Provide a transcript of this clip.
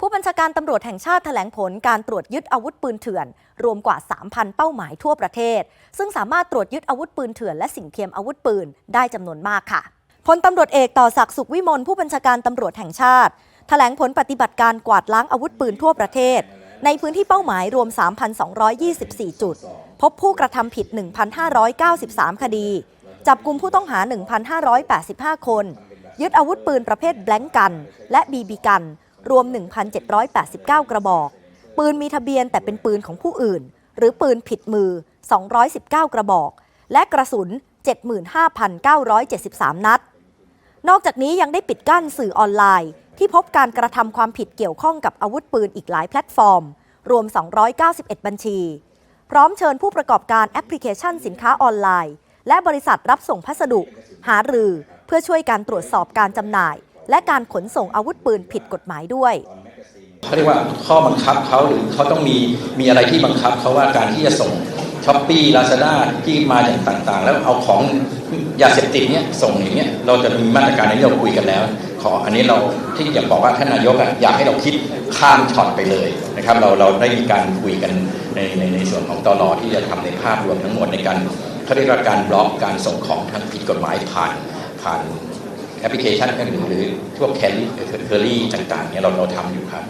ผู้บัญชาการตำรวจแห่งชาติแถลงผลการตรวจยึดอาวุธปืนเถื่อน รวมกว่า 3,000 เป้าหมายทั่วประเทศ ซึ่งสามารถตรวจยึดอาวุธปืนเถื่อนและสิ่งเทียมอาวุธปืนได้จำนวนมากค่ะพลตำรวจเอกต่อศักดิ์สุขวิมลผู้บัญชาการตำรวจแห่งชาติแถลงผลปฏิบัติการกวาดล้างอาวุธปืนทั่วประเทศ ในพื้นที่เป้าหมายรวม 3,224 จุด พบผู้กระทำผิด 1,593 คดี จับกลุ่มผู้ต้องหา 1,585 คน ยึดอาวุธปืนประเภทแบล็งกัน และบีบีกัน รวม 1,789 กระบอก ปืนมีทะเบียนแต่เป็นปืนของผู้อื่น หรือปืนผิดมือ 219 กระบอก และกระสุน 75,973 นัด นอกจากนี้ยังได้ปิดกั้นสื่อออนไลน์ ที่พบการกระทำความผิดเกี่ยวข้องกับอาวุธปืนอีกหลายแพลตฟอร์ม รวม 291 บัญชี พร้อมเชิญผู้ประกอบการแอปพลิเคชันสินค้าออนไลน์ และบริษัทรับส่งพัสดุ หารือเพื่อช่วยการตรวจสอบการจำหน่าย และการขนส่งอาวุธปืนผิดกฎหมายด้วยเขาเรียกว่าข้อบังคับเขาหรือเขาต้องมีมีอะไรที่บังคับเขาว่าการที่จะส่งช้อปปี้ลาซาด้าที่มาจากต่างๆ แล้วเอาของยาเสพติดเนี่ยส่งอย่างเงี้ยเราจะมีมาตรการที่เราคุยกันแล้ว ขออันนี้เราที่อยากบอกว่าท่านนายกอะอยากให้เราคิดข้ามช็อตไปเลยนะครับเราเราได้มีการคุยกันในในในส่วนของตลอที่จะทำในภาพรวมทั้งหมดในการเขาเรียกว่าการบล็อกการส่งของทางผิดกฎหมายผ่านผ่าน แอปพลิเคชันอื่นหรือพวกแคลรี่เคอรี่ต่างๆเนี่ยเราเราทำอยู่ครับ